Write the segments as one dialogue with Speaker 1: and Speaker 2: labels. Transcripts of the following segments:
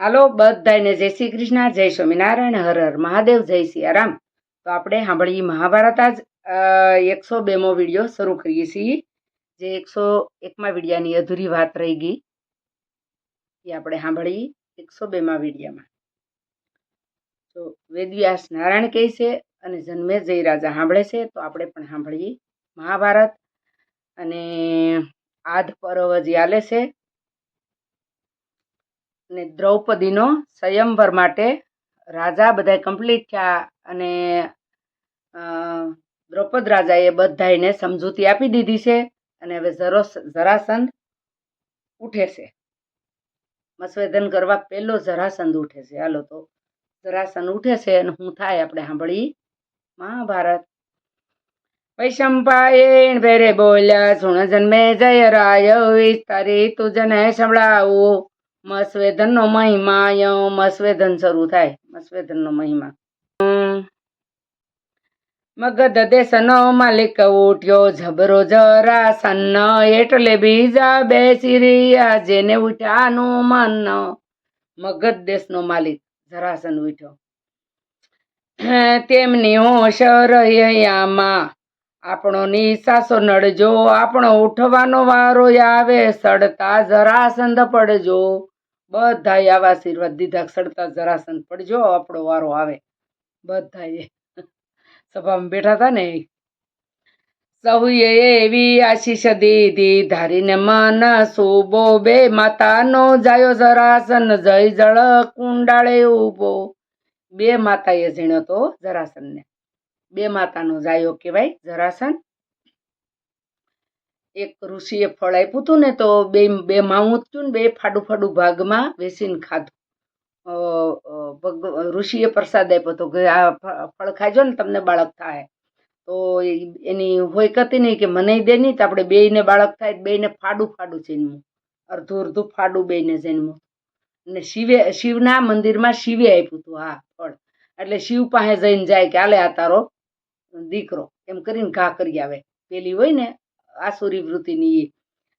Speaker 1: હાલો બધાને જય શ્રી કૃષ્ણ, જય સ્વામિનારાયણ, હર હર મહાદેવ, જય સિયારામ. તો આપણે સાંભળીએ મહાભારત આજ એકસો બેમો વીડિયો શરૂ કરીએ છીએ. જે એકસો એકમાં વિડીયાની અધૂરી વાત રહી ગઈ. એ આપણે સાંભળીએ એકસો બેમાં વિડીયામાં. તો વેદવ્યાસ નારાયણ કહે છે અને જન્મે જય રાજા સાંભળે છે. તો આપણે પણ સાંભળીએ મહાભારત અને આધ પર્વ જે આલે છે અને દ્રૌપદીનો સ્વયંવર માટે રાજા બધા કમ્પ્લીટ થયા અને દ્રૌપદ રાજાએ બધાને સમજૂતી આપી દીધી છે અને હવે જરો જરાસંધ ઉઠે છે. મસ્વેદન કરવા પહેલો જરાસંધ ઉઠે છે. હાલો તો જરાસંધ ઉઠે છે અને હું થાય આપણે સાંભળી. મહાભારત. વૈશંપાયણ ભેરે બોલ્યા, સુણ જન્મે જય રાય વિસ્તારી, તું જને સંભળાવું. મસ્વેદનનો મહિમા અહીંયા મસ્વેદન શરૂ થાય. મસ્વેદનનો મહિમા. હમ. મગધ દેશનો માલિક ઉઠ્યો, જબરો જરા સન્ન, એટલે બીજા બેસી સિરિયા જેને ઉઠ્યાનું મન. મગધ દેશનો માલિક જરાસન ઉઠ્યો. તેમની હોશ રહ્યામાં આપણો નિશાસો નડજો, આપણો ઉઠવાનો વારો આવે, સડતા જરાસંધ પડજો. બધા આવા આશીર્વાદ દીધા સડતા જરાસંધ પડજો, આપણો વારો આવે. બધાએ સભામાં બેઠા હતા ને. સહુએ એવી આશીષ દીધી, ધારીને મન સુબો, બે માતાનો જાયો જરાસન જય જળ કુંડાળે ઊભો બે માતાએ ઝીણ્યો તો જરાસનને બે માતાનો જાયો કહેવાય, જરાસન. એક ઋષિએ ફળ આપ્યું હતું ને તો બે બે માવું થયું ને બે ફાડું ફાડું ભાગમાં વેસીને ખાધું. ઋષિએ પ્રસાદ આપ્યો હતો કે આ ફળ ખાજો ને તમને બાળક થાય. તો એની હોય કતી નહીં કે મને દે નહીં, તો આપણે બેયને બાળક થાય બેયને ફાડું ફાડું જન્મવું અડધું અડધું ફાડું બેયને જન્મવું અને શિવે, શિવના મંદિરમાં શિવે આપ્યું હતું હા ફળ. એટલે શિવ પાસે જઈને જાય કે આલે આ તારો દીકરો, એમ કરીને ઘા કરી આવે. પેલી હોય ને, આસુરી વૃત્તિની એ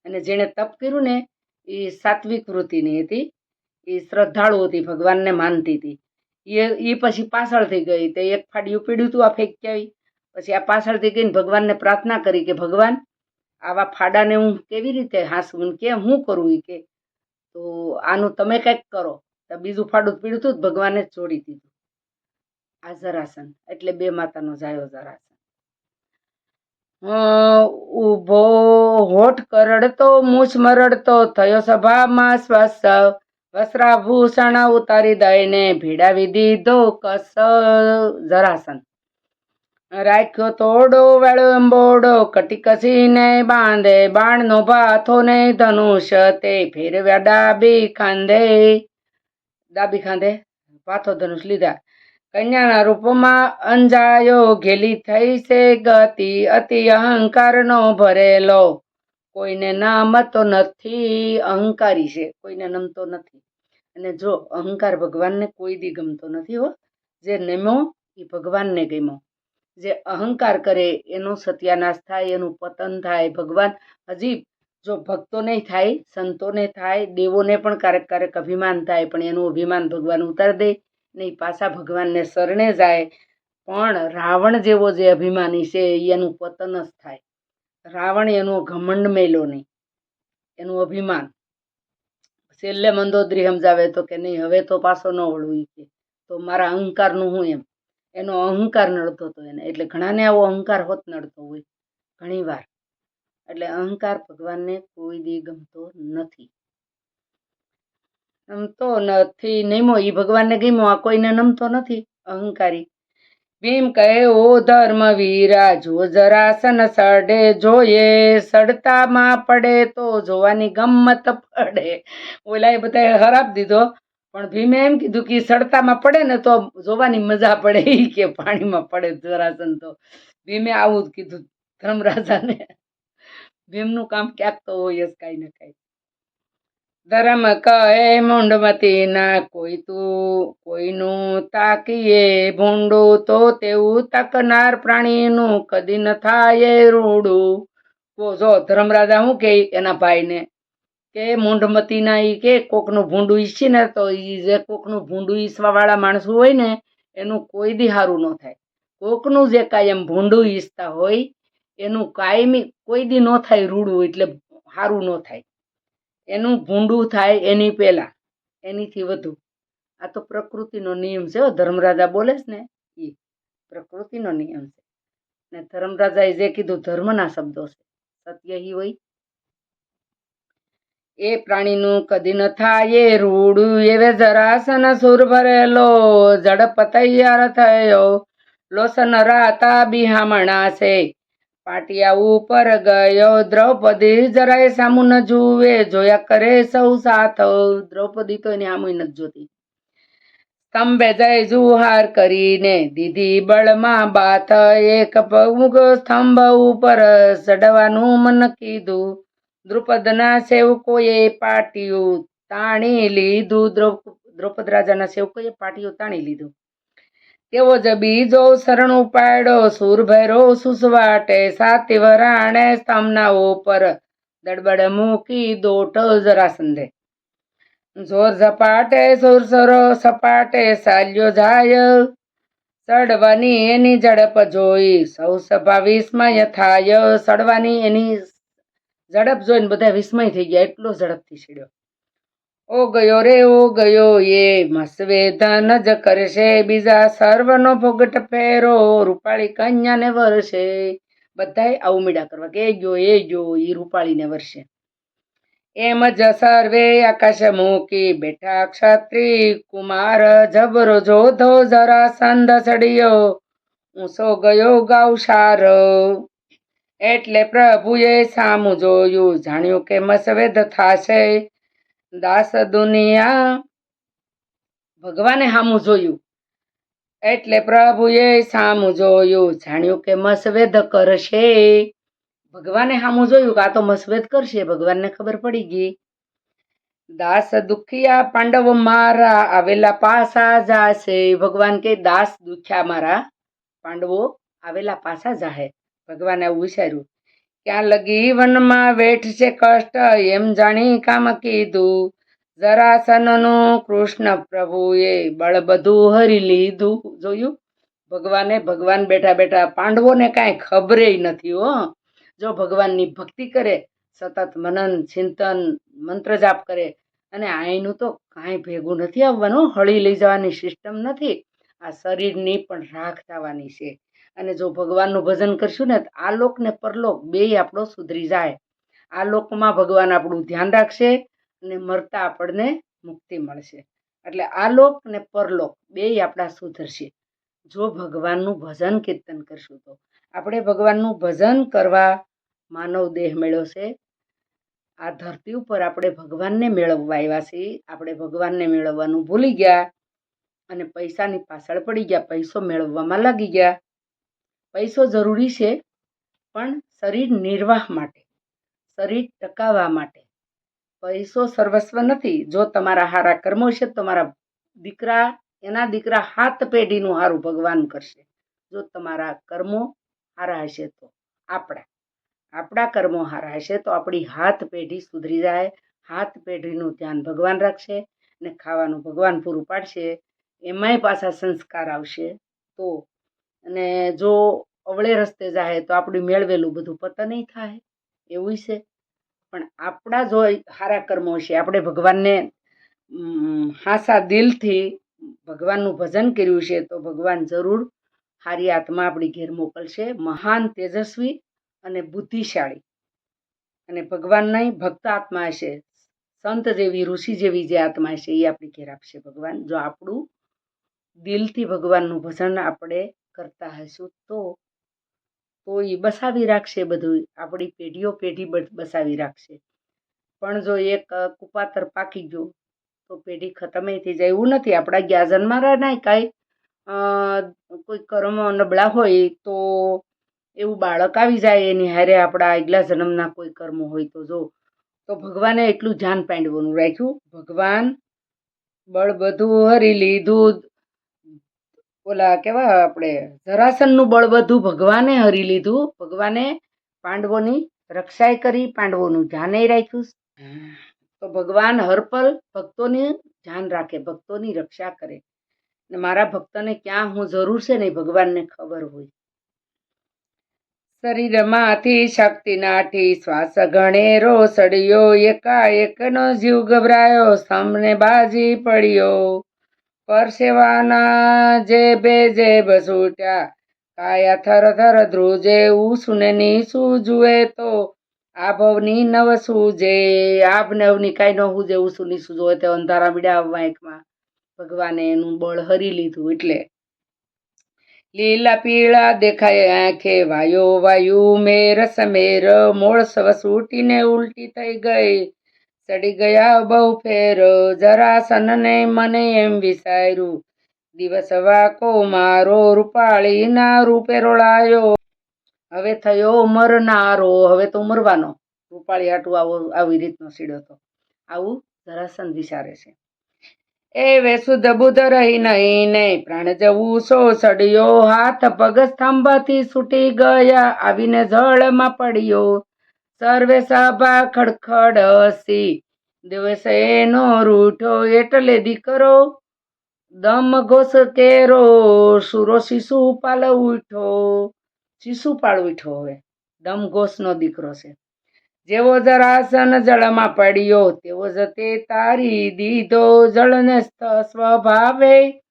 Speaker 1: અને જેણે તપ કર્યું ને, એ સાત્વિક વૃત્તિની હતી. એ શ્રદ્ધાળુ હતી, ભગવાનને માનતી હતી. એ એ પછી પાછળથી ગઈ. તે એક ફાડ્યું પીડ્યું હતું આ ફેંકી આવી પછી આ પાછળથી ગઈને ભગવાનને પ્રાર્થના કરી કે, ભગવાન, આવા ફાડાને હું કેવી રીતે હાંસવું કે હું કરું એ કે? તો આનું તમે કંઈક કરો. તો બીજું ફાડું પીડ્યું હતું ભગવાને જ છોડી દીધું. આ જરાસન, એટલે બે માતાનો જાયો જરાસન. ઊભો હોઠ કરડતો, મૂછ મરડતો, થયો સભામાં શ્વાસ વસ્ત્રાભૂષણ ઉતારી દઈને ભીડાવી દીધો કસ જરાસન. રાખ્યો તોડો, વેળંબોડો, કટી કસીને બાંધે, બાણનો ભાથો ને ધનુષ તે ફેરવ્યા ડાબી ખાંધે. ડાબી ખાંધે? પાથો ધનુષ લીધા. કન્યાના રૂપમાં અંજાયો ઘેલી થઈ છે, ગતિ અતિ અહંકારનો ભરેલો. કોઈને નામતો નથી, અહંકારી છે, કોઈને નમતો નથી. અને જો અહંકાર ભગવાનને કોઈ દી ગમતો નથી હો, જે નમ્યો એ ભગવાનને ગમ્યો. જે અહંકાર કરે એનો સત્યાનાશ થાય, એનું પતન થાય. ભગવાન હજી જો ભક્તોને થાય, સંતોને થાય, દેવોને પણ ક્યારેક ક્યારેક અભિમાન થાય, પણ એનું અભિમાન ભગવાન ઉતારી દે. ને ઈ પાછા ભગવાનને શરણે જાય. પણ રાવણ જેવો જે અભિમાની છે એનું પતન જ થાય. રાવણ એનો ઘમંડ મેલો નહીં. એનું અભિમાન. છેલ્લે મંદોદરી સમજાવે તો કે નહીં, હવે તો પાછો ન વળવું કે. તો મારા અહંકારનું હું એમ? એનો અહંકાર નડતો હતો એને. એટલે ઘણાને આવો અહંકાર હોત નડતો હોય. ઘણીવાર. એટલે અહંકાર ભગવાનને કોઈ દી ગમતો નથી. નમતો નથી નમ્યો એ ભગવાનને ગમ્યો, આ કોઈને નમતો નથી, અહંકારી. ભીમ કહે, ઓ ધર્મ વીરા જો જરાસન સડે, જોઈએ સડતામાં પડે તો જોવાની ગમત પડે. ઓલા એ બધાએ હરાબ દીધો, પણ ભીમે એમ કીધું કે સડતામાં પડે ને તો જોવાની મજા પડે એ કે પાણીમાં પડે જરાસન તો. ભીમે આવું જ કીધું ધર્મરાજાને. ભીમનું કામ ક્યાંક તો હોય જ કાંઈ ને કાંઈ. ધર્મ કહે મુંડમતી ના કોઈ તું, કોઈનું તાકીએ ભૂંડું તો તેવું તકનાર પ્રાણીનું કદી ન થાય રૂડું. જો ધર્મરાજા શું કહે એના ભાઈને? કે મૂંઢમતીના ઈ કે કોકનું ભૂંડું ઈચ્છી ને તો ઈ જે કોકનું ભૂંડું ઈસવા વાળા માણસો હોય ને, એનું કોઈ દી સારું ન થાય. કોકનું જે કાયમ ભૂંડું ઈચ્છતા હોય, એનું કાયમી કોઈ દી ન થાય રૂડું એટલે સારું ન થાય. એનું ભૂંડું થાય એની પહેલાં એનીથી વધુ. આ તો પ્રકૃતિનો નિયમ છે હો, ધર્મરાજા બોલે છે ને એ પ્રકૃતિનો નિયમ છે. ને ધર્મરાજાએ જે કીધું ધર્મના શબ્દો છે. સત્ય ઈ હોય. એ પ્રાણીનું કદી ન થાય એ રૂડું એવે જરાસન સુર ભરેલો ઝડપ તૈયાર થયો. લોસન રાતા બિહામણા છે. પાટિયા ઉપર ગયો. દ્રૌપદી જરાય સામુ ન જુએ. જોયા કરે સૌ સાથ. દ્રૌપદી તો એને આમુય નથી જોતી. સ્તંભે જય જુહાર કરીને દીધી બળમાં બાત એક પગ સ્તંભ ઉપર ચડવાનું મન કીધું. દ્રુપદના સેવકોએ પાટિયું તાણી લીધું. દ્રૌપ- દ્રૌપદ રાજાના સેવકોએ પાટિયું તાણી લીધું. તેવો જ બીજો શરણ ઉપાડો સુર ભૈરો સુસવાટે, સાતે વરાણે સ્તંભના ઉપર. દડબડ મૂકી દોટ જરાસંધે જોર ઝપાટે સુરસરો સપાટે સાલ્યો જાય. ચડવાની એની ઝડપ જોઈ. સૌ સભા વિસ્મય થાય. ચડવાની એની ઝડપ જોઈને બધા વિસ્મય થઈ ગયા. એટલો ઝડપથી ચડ્યો ઓ ગયો રે, ઓ ગયો એ મસવે ધન જ કરશે, બીજા સર્વનો ભોગટ ફેરો રૂપાળી કન્યાને વરસે. બધાય આવું મીડા કરવા કે જો, એ ગયો એ રૂપાળીને વરશે એમ જ સર્વે આકાશ મૂકી બેઠા ક્ષત્રી કુમાર, જબરો જોધો જરા સંધ સડિયો. ઊંસો ગયો ગાવસાર એટલે પ્રભુએ સામું જોયું, જાણ્યું કે મસવેદ થાશે. દાસ દુનિયા. ભગવાને સામું જોયું. એટલે પ્રભુએ સામું જોયું. જાણ્યું કે મસવેદ કરશે. ભગવાને સામું જોયું કે આ તો મસવેદ કરશે. ભગવાનને ખબર પડી ગઈ. દાસ દુખિયા પાંડવ મારા આવેલા પાસા જાશે. ભગવાન કે દાસ દુખ્યા મારા પાંડવો આવેલા પાસા જાહે. ભગવાને આવું વિચાર્યું. ક્યાં લગી વનમાં વેઠશે કષ્ટ, એમ જાણી કામ કીધું. જરાસનનું કૃષ્ણ પ્રભુએ બળ બધું હરી લીધું. જોયું? ભગવાને ભગવાન બેઠા બેઠા પાંડવોને કાંઈ ખબરે નથી, હો. જો ભગવાનની ભક્તિ કરે, સતત મનન, ચિંતન, મંત્ર જાપ કરે, અને આઈનું તો કાંઈ ભેગું નથી આવવાનું, હળી લઈ જવાની સિસ્ટમ નથી. આ શરીરની પણ રાખ થવાની છે. અને જો ભગવાનનું ભજન કરશું ને, તો આ લોક ને પરલોક બેય આપણો સુધરી જાય. આ લોકમાં ભગવાન આપણું ધ્યાન રાખશે અને મરતા આપણને મુક્તિ મળશે. એટલે આ લોક ને પરલોક બેય આપણા સુધરશે. જો ભગવાનનું ભજન કીર્તન કરશું તો. આપણે ભગવાનનું ભજન કરવા માનવ દેહ મેળ્યો છે. આ ધરતી ઉપર આપણે ભગવાનને મેળવવા આવ્યા છીએ. આપણે ભગવાનને મેળવવાનું ભૂલી ગયા અને પૈસાની પાછળ પડી ગયા. પૈસો મેળવવામાં લાગી ગયા. પૈસો જરૂરી છે, પણ શરીર નિર્વાહ માટે, શરીર ટકાવવા માટે. પૈસો સર્વસ્વ નથી. જો તમારા સારા કર્મો છે, તમારા દીકરા, એના દીકરા હાથ પેઢીનું સારું ભગવાન કરશે. જો તમારા કર્મો સારા હશે તો આપણા આપણા કર્મો સારા હશે તો આપણી હાથ પેઢી સુધરી જાય. હાથ પેઢીનું ધ્યાન ભગવાન રાખશે ને ખાવાનું ભગવાન પૂરું પાડશે. એમાંય પાછા સંસ્કાર આવશે તો. અને જો અવળે રસ્તે જાય તો આપણું મેળવેલું બધું પતન નહીં થાય એવું છે. પણ આપણા જો સારા કર્મો છે. આપણે ભગવાનને હાસા દિલથી ભગવાનનું ભજન કર્યું છે તો ભગવાન જરૂર સારી આત્મા આપણી ઘેર મોકલશે. મહાન તેજસ્વી અને બુદ્ધિશાળી. અને ભગવાનની ભક્ત આત્મા હશે સંત જેવી, ઋષિ જેવી જે આત્મા હશે એ આપણી ઘેર આપશે ભગવાન. જો આપણું દિલથી ભગવાનનું ભજન આપણે કરતા હશું તો તો એ બસાવી રાખશે બધું આપણી પેઢીઓ પેઢી બસાવી રાખશે. પણ જો એક કુપાતર પાકી ગયો, તો પેઢી ખતમ થઈ જાય. એવું નથી. આપણા ગયા જન્મારા નહીં કાંઈ. કોઈ કર્મ નબળા હોય તો એવું બાળક આવી જાય. એની હારે આપણા આગલા જન્મના કોઈ કર્મ હોય તો જો. તો ભગવાને એટલું ધ્યાન પાંડવોનું રાખ્યું. ભગવાન બળ બધું હરી લીધું. ઓલા કેવા આપણે જરાસનનું બળ ભગવાને હરી લીધું. ભગવાને પાંડવોની રક્ષાય કરી, પાંડવોનું ધ્યાને રાખ્યું. તો ભગવાન હરપલ ભક્તોને ધ્યાન રાખે, ભક્તોની રક્ષા કરે. ને મારા ભક્તને ક્યાં હું જરૂર છે ને ભગવાનને ખબર હોય. શરીરમાંથી શક્તિ નાઠી શ્વાસ ઘણેરો સળિયો એકાએકનો જીવ ગભરાયો, સામને બાજી પડ્યો. પરસેવાના જે જેબ સૂટ્યા. કાયા થર થર ધ્રુજે ઉસુને સૂજુએ જુએ તો, આભવની નવ સૂજે. આભ નવની કાંઈ ન સૂજે ઉસુની સૂજો તે અંધારા મીડા વાંકમાં ભગવાને એનું બળ હરી લીધું એટલે. લીલા પીળા દેખાય આંખે, વાયો વાયુ મેર સમેર મોળ સવ સૂટીને ઉલટી થઈ ગઈ. ચડી ગયા બહુ ફેર. જરાસનને મને એમ વિસાર્યું, દિવસ વાકો મારો રૂપાળીના રૂપે રોળાયો. હવે થયો મરનારો હવે તો મરવાનો રૂપાળી આટું આવો, આવી રીતનો સીડો હતો. આવું જરાસન વિચારે છે. એ વેસુદ બુધ રહી નહીં ને પ્રાણ જવું સો સડ્યો. હાથ પગ સ્તંભથી છૂટી ગયા. આવીને જળમાં પડ્યો. સર્વે સભા ખડખડ દિવસે એનો રૂઠો એટલે દીકરો, દમ ઘોષ કેરો, સુરો શિશુપાલ ઉઠો. શિશુપાળ ઉઠો હવે, દમ ઘોષનો દીકરો છે. જેવો જરાસન જળમાં પડ્યો, તેવો જ તે તારી દીધો જળને સ્વભાવે.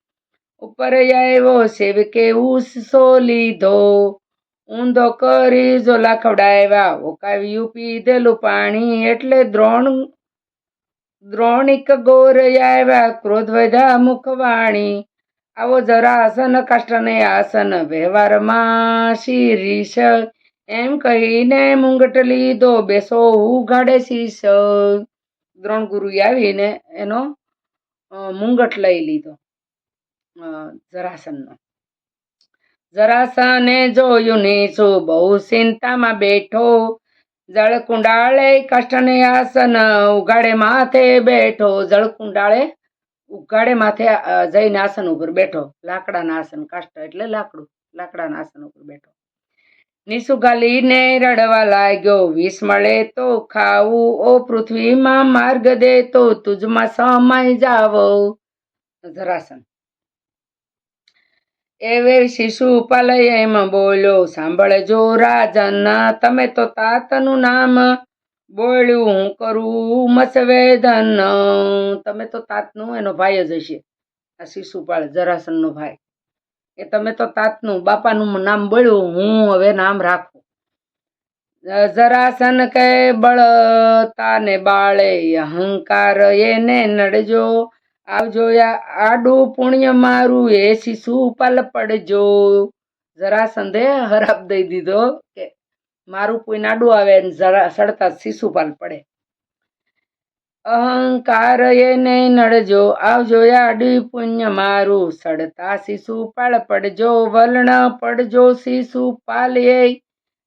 Speaker 1: ઉપર આવ્યો સેવકે ઉસો લીધો. ઊંધો કરી ઝોલા ખવડાવ્યા. ઓકાવ્યું પીધેલું પાણી એટલે દ્રોણ, દ્રોણિક ગોર આવ્યા. ક્રોધ વધ્યા મુખવાણી આવો જરાસન કાષ્ટને આસન. વ્યવહારમાં શીરીશ એમ કહીને મુંગટ લીધો. બેસો, ઉઘાડે શીશ. દ્રોણ ગુરુ આવીને એનો મુંગટ લઈ લીધો. જરાસનનો. જરાસને જોયું નીચું બહુ ચિંતામાં બેઠો જળ કુંડાળે કષ્ટને આસન ઉગાડે માથે બેઠો જળ કુંડાળે ઉગાડે માથે અ, જઈને આસન ઉપર બેઠો લાકડાના આસન કાષ્ટ એટલે લાકડું. લાકડાના આસન ઉપર બેઠો. નીસુ ગાલીને રડવા લાગ્યો. વિષ મળે તો ખાવું ઓ પૃથ્વીમાં માર્ગ દે તો તુજમાં સમાઈ જાવો. જરાસન એવે શિશુપાલ એમાં બોલ્યો, સાંભળજો રાજન, તમે તો તાતનું નામ બોલ્યું, હું કરું મસવેદન. તમે તો તાતનું, એનો ભાઈ જ હશે. આ શિશુપાળ જરાસનનો ભાઈ. એ તમે તો તાતનું, બાપાનું નામ બોલ્યું, હું હવે નામ રાખું. જરાસન કે બળતાને બાળે, અહંકાર એને નડજો આવજો આડું પુણ્ય મારું એ શિશુપાલ પડજો? જરા સંદેહ હરાપ દઈ દીધો કે મારું પુણ્ય આડું આવે જરા સડતા શિશુપાલ પડે. અહંકાર એ નહીં નડજો, આવજો આડી પુણ્ય મારું, સડતા શિશુપાળ પડજો, વલણ પડજો શિશુપાલ એ.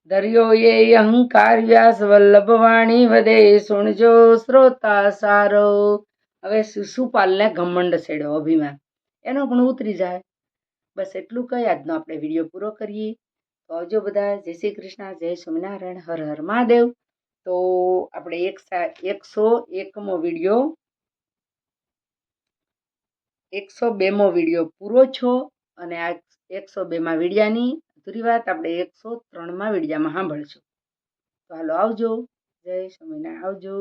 Speaker 1: દરિયો એ અહંકાર વ્યાસ વલ્લભ વાણી વધે, સુણજો શ્રોતા સારો. હવે શિશુપાલને ઘમંડ છેડ્યો અભિમાન. એનો પણ ઉતરી જાય. બસ એટલું કહી આજનો આપણે વીડિયો પૂરો કરીએ. તો આવજો બધા જય શ્રી કૃષ્ણ. જય સ્વામિનારાયણ. હર હર મહાદેવ. તો આપણે એક એકસો એકમો વીડિયો, એકસો બેમો વીડિયો પૂરો છો અને આ એકસો બેમાં વિડીયાની અધૂરી વાત આપણે એકસો ત્રણમાં વિડીયામાં સાંભળશું. તો હાલો આવજો. જય સ્વામિનારાયણ. આવજો.